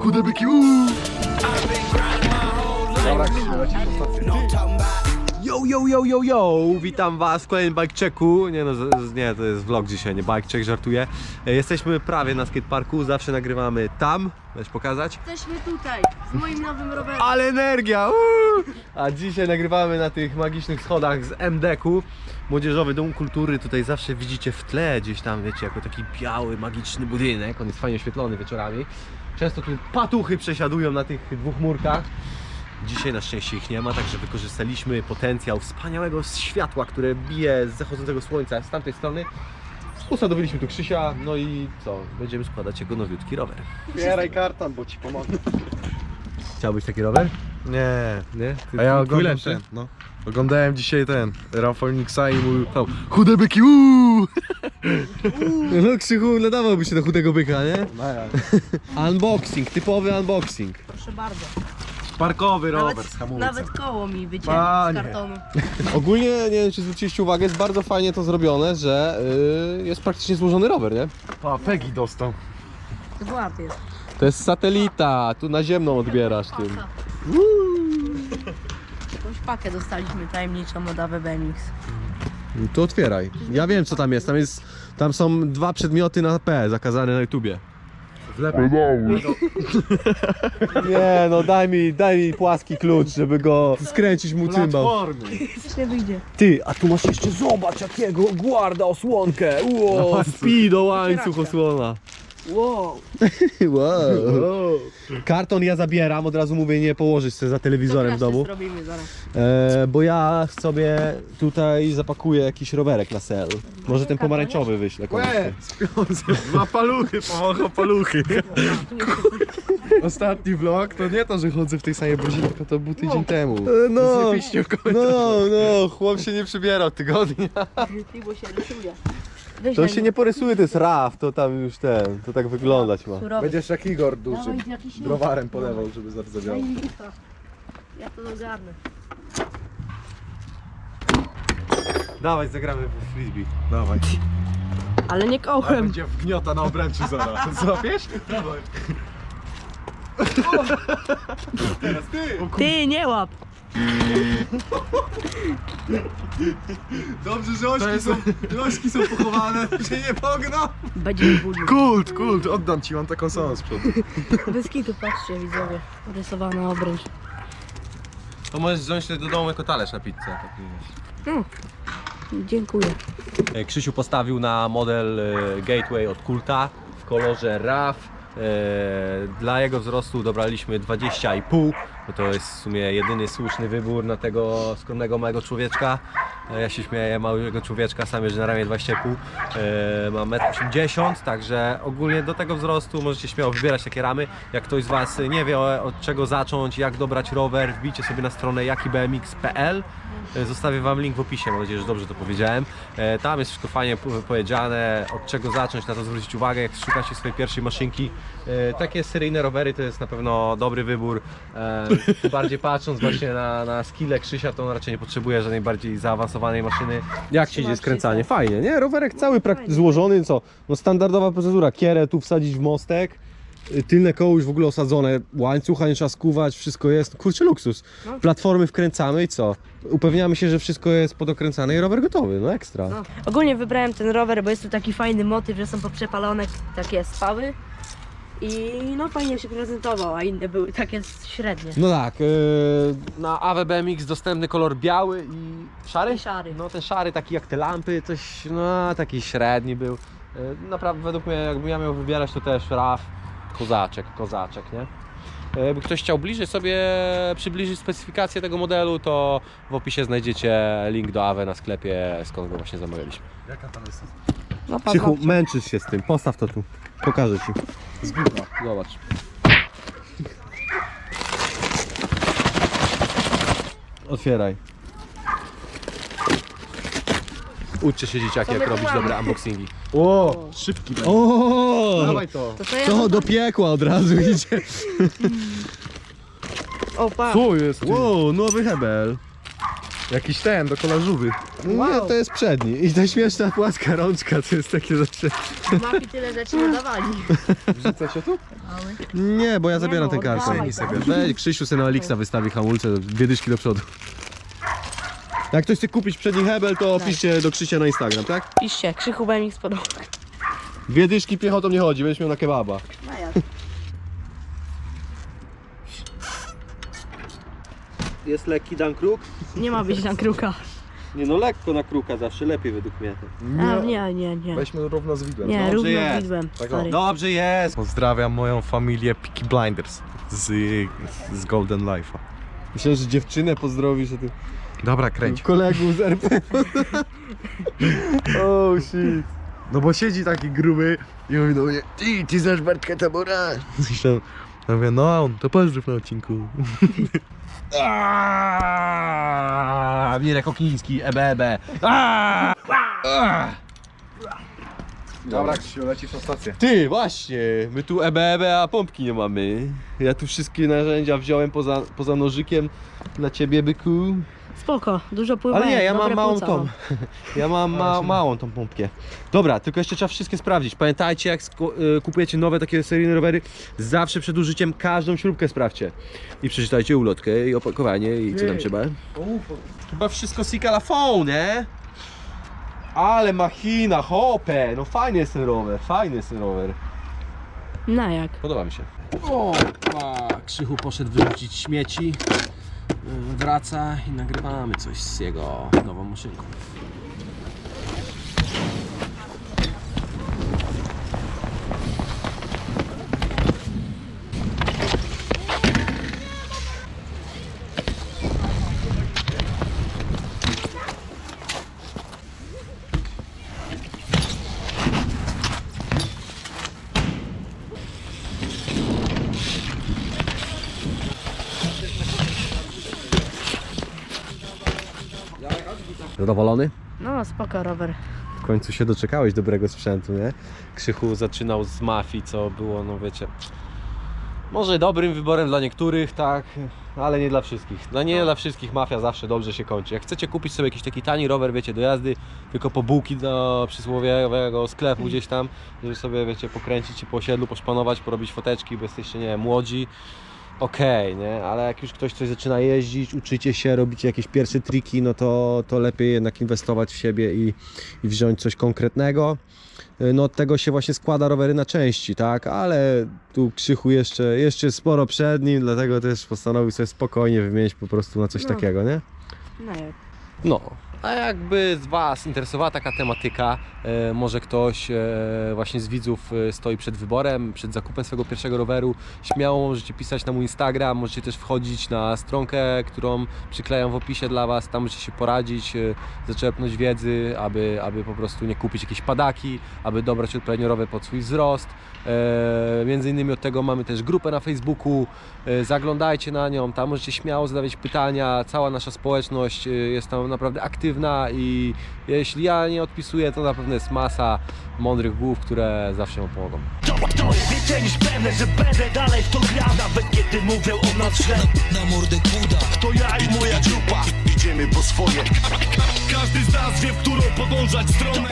Chude byki, uuu. Dobra, Krzysiu, lecisz na stację. Yo, yo, yo, yo, yo! Witam was w kolejnym bike checku. Nie no, z, z, nie, to jest vlog dzisiaj, nie bike check, żartuję. E, Jesteśmy prawie na skateparku, zawsze nagrywamy tam. Weź pokazać. Jesteśmy tutaj z moim nowym rowerem. Ale energia! uuu! A dzisiaj nagrywamy na tych magicznych schodach z MDK-u. Młodzieżowy Dom Kultury. Tutaj zawsze widzicie w tle gdzieś tam, wiecie, jako taki biały, magiczny budynek. On jest fajnie oświetlony wieczorami. Często tu patuchy przesiadują na tych dwóch murkach. Dzisiaj na szczęście ich nie ma, także wykorzystaliśmy potencjał wspaniałego światła, które bije z zachodzącego słońca z tamtej strony. Usadowiliśmy tu Krzysia, no i co? Będziemy składać jego nowiutki rower. Zbieraj karton, bo ci pomogę. Chciałbyś taki rower? Nie. Nie? Ty, A ja oglądam ten, no. Oglądałem dzisiaj ten, Rafał Nixa i mówił tam, chude byki, uuu! No Krzychu nadawałby się do chudego byka, nie? No ja. Unboxing, typowy unboxing. Proszę bardzo. Parkowy rower Nawet, z hamulcem. nawet koło mi wycięło z Panie. kartonu. Ogólnie, nie wiem czy zwróciliście uwagę, jest bardzo fajnie to zrobione, że yy, jest praktycznie złożony rower, nie? Pa, Peggy dostał. Jest. To jest satelita, tu na ziemną odbierasz tym. Jakąś pakę dostaliśmy tajemniczą od AW BMX. To otwieraj. Ja wiem co tam jest, tam jest, tam są dwa przedmioty na P, zakazane na YouTubie. Wlepaj. Nie no, daj mi, daj mi płaski klucz, żeby go skręcić mu cymbał. Coś nie wyjdzie. Ty, a tu masz jeszcze, zobacz jakiego, guarda osłonkę, wow, speedo łańcuch osłona. Wow. Wow. Karton ja zabieram, od razu mówię nie położyć sobie za telewizorem w domu. zrobimy zaraz. E, bo ja sobie tutaj zapakuję jakiś rowerek na sel. Może ten pomarańczowy wyślę komuś. Łe, dwa paluchy, pomacha paluchy. Ostatni vlog to nie to, że chodzę w tej samej bluzie, tylko to był tydzień temu. E, No, Zjebiście no, no, chłop się nie przybierał tygodnia. Ty, bo się rysuje. Weź To się nie porysuje, to jest raf, to tam już ten, to tak wyglądać ma. surowy. Będziesz jak Igor duży. Dawaj jakiś nóż. Browarem polewał, żeby zardzewiało. Daj mi bucha. Ja to ogarnę. Dawaj, zagramy w frisbee. Dawaj. Ale nie kołem. będzie wgniota na obręczy zaraz. Złapiesz? Dawaj. Teraz ty! Ty, nie łap. Dobrze, że ośki są, ośki są pochowane, się nie pogną. Będzie. Kult, kult, oddam ci, mam taką samą z przodu. Bez kitu, patrzcie widzowie. Rysowana obręcz. To możesz wziąć do domu jako talerz na pizzę. Dziękuję. E, Krzysiu postawił na model e, Gateway od Kulta w kolorze RAF. E, Dla jego wzrostu dobraliśmy 20,5, bo to jest w sumie jedyny słuszny wybór na tego skromnego małego człowieczka. E, Ja się śmieję, małego człowieczka, sam jeżdżę na ramię 20,5, e, mam 1,80 m, także ogólnie do tego wzrostu możecie śmiało wybierać takie ramy. Jak ktoś z Was nie wie od czego zacząć, jak dobrać rower, wbijcie sobie na stronę jakibmx.pl. E, Zostawię Wam link w opisie, mam nadzieję, że dobrze to powiedziałem. E, Tam jest wszystko fajnie po- powiedziane, od czego zacząć, na to zwrócić uwagę, jak szukacie swojej pierwszej maszynki. Takie seryjne rowery to jest na pewno dobry wybór. Bardziej patrząc właśnie na, na skille Krzysia, to on raczej nie potrzebuje żadnej bardziej zaawansowanej maszyny. Jak Ci idzie skręcanie? Fajnie, nie? Rowerek cały prak- złożony, co? No standardowa procedura, kierę tu wsadzić w mostek. y, Tylne koło już w ogóle osadzone, łańcucha nie trzeba skuwać, wszystko jest. Kurczę, luksus. Platformy wkręcamy i co? Upewniamy się, że wszystko jest podokręcane i rower gotowy, no ekstra. No. Ogólnie wybrałem ten rower, bo jest tu taki fajny motyw, że są poprzepalone takie spały. I no fajnie się prezentował, a inne były takie średnie. No tak, yy, na AW BMX dostępny kolor biały i szary? I szary. No ten szary taki jak te lampy, coś, no taki średni był. Yy, Naprawdę według mnie jakbym ja miał wybierać to też RAF, kozaczek, kozaczek, nie? Yy, Jakby ktoś chciał bliżej sobie przybliżyć specyfikację tego modelu, to w opisie znajdziecie link do AW na sklepie, skąd go właśnie zamawialiśmy. Jaka tam jest? No, Krzychu, męczysz się z tym, postaw to tu, pokażę Ci. Z gówna. Zobacz. Otwieraj. Uczcie się dzieciaki, jak robić dobre unboxingi. O, szybki będzie. O! Dawaj to. To co ja do piekła od razu idzie. O, pa. Co jest? Wow, nowy hebel. Jakiś ten, do kolażówy. Nie, to jest przedni. I ta śmieszna płaska rączka, to jest takie zawsze... Mafii tyle rzeczy nie dawali. Wrzuca się tu? Nie, bo ja zabieram no, ten karton. Weź, Krzysiu sobie na Elixa wystawi hamulce, dwie dyszki do przodu. Jak ktoś chce kupić przedni hebel, to piszcie do Krzysia na Instagram, tak? Piszcie, Krzychu BMX podoba. Dwie dyszki piechotą nie chodzi, będziesz miał na kebaba. No jak? Jest lekki dan kruk? Nie ma być na kruka. Nie no, lekko na kruka zawsze, lepiej według mnie. A, nie, nie, nie. Weźmy równo z widłem. Nie, Dobrze równo jest. z widłem. Tak. Dobrze jest! Pozdrawiam moją familię Peaky Blinders z, z Golden Life'a. Myślę, że dziewczynę pozdrowisz, że ty... Dobra, kręć. Kolegów z RP. oh shit. No bo siedzi taki gruby i mówi do mnie Ty, ty znasz Bartka Tabora? Ja mówię, no a on, to pozdrów na odcinku. Aaaa, Mirek Okliński, EBEB. Aaaa! Dobra, Krzysiu, lecisz na stację. Ty, właśnie, my tu EBEB, a pompki nie mamy. Ja tu wszystkie narzędzia wziąłem poza, poza nożykiem dla ciebie, byku. Spoko, dużo pływają. Ale nie, ja mam dobre małą płuca tą. mam. Ja mam ma, małą tą pompkę. Dobra, tylko jeszcze trzeba wszystkie sprawdzić. Pamiętajcie, jak y, kupujecie nowe takie seryjne rowery, zawsze przed użyciem każdą śrubkę sprawdźcie. I przeczytajcie ulotkę i opakowanie i co tam trzeba. Chyba wszystko sika la phone, nie? Ale machina, hopę! No fajny jest ten rower, fajny jest ten rower. No jak? Podoba mi się. O, Krzychu poszedł wyrzucić śmieci. Wraca i nagrywamy coś z jego nową maszynką. Zadowolony? No spoko rower. W końcu się doczekałeś dobrego sprzętu, nie? Krzychu zaczynał z mafii, co było, no wiecie, może dobrym wyborem dla niektórych, tak, ale nie dla wszystkich. No nie dla wszystkich mafia zawsze dobrze się kończy. Jak chcecie kupić sobie jakiś taki tani rower, wiecie, do jazdy, tylko po bułki do przysłowiowego sklepu gdzieś tam, żeby sobie, wiecie, pokręcić się po osiedlu, poszpanować, porobić foteczki, bo jesteście, nie wiem, młodzi, okej, nie? Ale jak już ktoś coś zaczyna jeździć, uczycie się, robicie jakieś pierwsze triki, no to, to lepiej jednak inwestować w siebie i, i wziąć coś konkretnego. No od tego się właśnie składa rowery na części, tak? Ale tu Krzychu jeszcze, jeszcze sporo przed nim, dlatego też postanowił sobie spokojnie wymienić po prostu na coś No. takiego, nie? No jak? No, a jakby z Was interesowała taka tematyka, e, może ktoś e, właśnie z widzów e, stoi przed wyborem, przed zakupem swojego pierwszego roweru, śmiało możecie pisać na mój Instagram, możecie też wchodzić na stronkę, którą przyklejam w opisie dla Was, tam możecie się poradzić, zaczerpnąć wiedzy, aby, aby po prostu nie kupić jakieś padaki, aby dobrać odpowiednio rower pod swój wzrost. Między innymi od tego mamy też grupę na Facebooku, zaglądajcie na nią, tam możecie śmiało zadawać pytania, cała nasza społeczność jest tam naprawdę aktywna i jeśli ja nie odpisuję, to na pewno jest masa mądrych głów, które zawsze wam pomogą. To, to jest więcej niż pewne, że będę dalej w to grał Nawet kiedy mówią o nas źle. Na mordę kuda. To ja i moja grupa. Idziemy po swoje. Każdy z nas wie, w którą podążać stronę